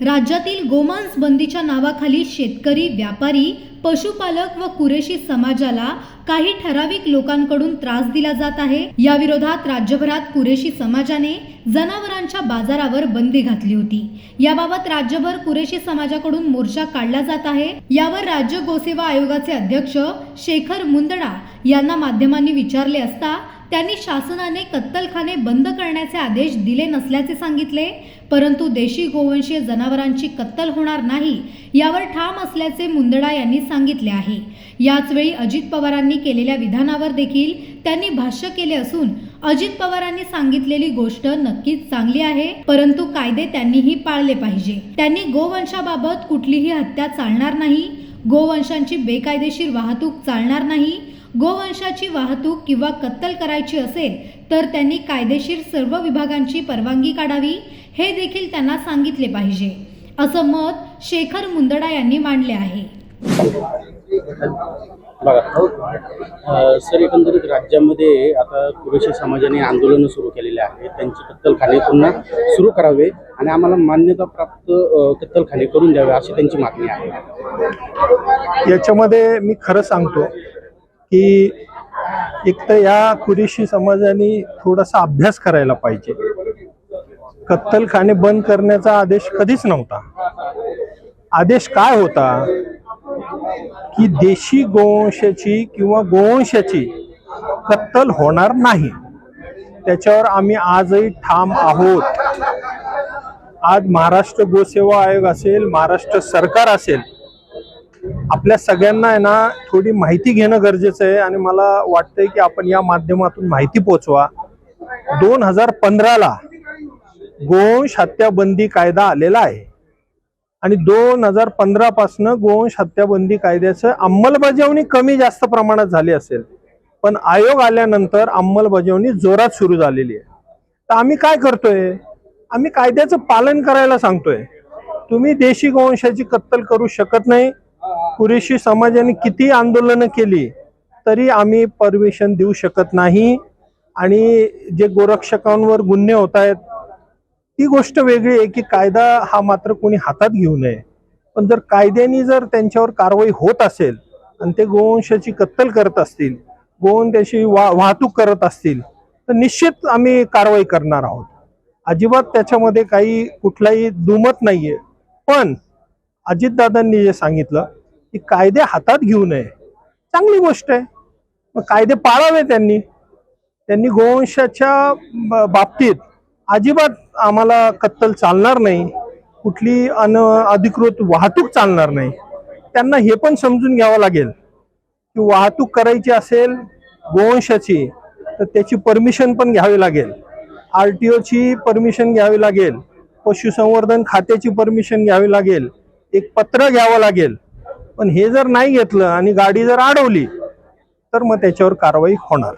राज्यातील गोमांस बंदीच्या नावाखाली शेतकरी व्यापारी पशुपालक व कुरेशी समाजाला काही ठराविक लोकांकडून त्रास दिला जात आहे. या विरोधात राज्यभरात कुरेशी समाजाने जनावरांच्या बाजारावर बंदी घातली होती. याबाबत राज्यभर कुरेशी समाजाकडून मोर्चा काढला जात आहे. यावर राज्य गोसेवा आयोगाचे अध्यक्ष शेखर मुंदडा यांना माध्यमांनी विचारले असता त्यांनी शासनाने कत्तलखाने बंद करण्याचे आदेश दिले नसल्याचे सांगितले परंतु देशी गोवंशीय जनावरांची कत्तल होणार नाही यावर ठाम असल्याचे मुंदडा यांनी सांगितले आहे. याचवेळी अजित पवारांनी केलेल्या विधानावर देखील त्यांनी भाष्य केले असून अजित पवारांनी सांगितलेली गोष्ट नक्कीच चांगली आहे परंतु कायदे त्यांनीही पाळले पाहिजे. त्यांनी गोवंशाबाबत कुठलीही हत्या चालणार नाही गोवंशांची बेकायदेशीर वाहतूक चालणार नाही गोवंशाची वाहतूक किंवा कत्तल करायची असेल तर त्यांनी कायदेशीर सर्व विभागांची परवानगी काढावी हे देखील त्यांना सांगितले पाहिजे. असं मत शेखर मुंदडा यांनी मांडले आहे. बघा अ, सर एकंदरीत राज्यामध्ये आता कुरेशी समाजाने आंदोलनं सुरू केलेले आहेत. त्यांची कत्तलखाने पुन्हा सुरू करावे आणि आम्हाला मान्यता प्राप्त कत्तलखाने करून द्यावे अशी त्यांची मागणी आहे. याच्यामध्ये मी खरं सांगतो की एक तर या कुरेशी समाजाने थोडासा अभ्यास करायला पाहिजे. कत्तलखाने बंद करण्याचा आदेश कधीच नव्हता. आदेश काय होता? की देशी गोवंशाची किंवा गोवंशाची कत्तल होणार नाही. त्याच्यावर आम्ही आजही ठाम आहोत. आज महाराष्ट्र गोसेवा आयोग असेल महाराष्ट्र सरकार असेल आपल्या सगळ्यांना आहे ना थोडी माहिती घेणं गरजेचं आहे आणि मला वाटतंय की आपण या माध्यमातून माहिती पोचवा. दोन हजार पंधराला गोवंश हत्याबंदी कायदा आलेला आहे. आणि दोन हजार पंधरा पासनं गोवंश हत्याबंदी कायद्याचं अंमलबजावणी कमी जास्त प्रमाणात झाली असेल. पण आयोग आल्यानंतर अंमलबजावणी जोरात सुरू झालेली आहे. तर आम्ही काय करतोय? आम्ही कायद्याचं पालन करायला सांगतोय. तुम्ही देशी गोवंशाची कत्तल करू शकत नाही. पुरेशी समाजाने किती आंदोलनं केली तरी आम्ही परमिशन देऊ शकत नाही. आणि जे गोरक्षकांवर गुन्हे होत आहेत ती गोष्ट वेगळी आहे की कायदा हा मात्र कोणी हातात घेऊ नये. पण जर कायद्याने जर त्यांच्यावर कारवाई होत असेल आणि ते गोवंशाची कत्तल करत असतील गोवंशाची वा वाहतूक करत असतील तर निश्चित आम्ही कारवाई करणार आहोत. अजिबात त्याच्यामध्ये काही कुठलाही दुमत नाहीये. पण अजितदादांनी जे सांगितलं की कायदे हातात घेऊ नये. चांगली गोष्ट आहे. मग कायदे पाळावे त्यांनी. त्यांनी गोवंशाच्या ब- बाबतीत अजिबात आम्हाला कत्तल चालणार नाही. कुठली अन अधिकृत वाहतूक चालणार नाही. त्यांना हे पण समजून घ्यावं लागेल की वाहतूक करायची असेल गोवंशाची तर त्याची परमिशन पण घ्यावी लागेल. आर टी ओची परमिशन घ्यावी लागेल. पशुसंवर्धन खात्याची परमिशन घ्यावी लागेल. एक पत्र घ्यावं लागेल. पण हे जर नाही घेतलं आणि गाडी जर अडवली तर मग त्याच्यावर कारवाई होणार.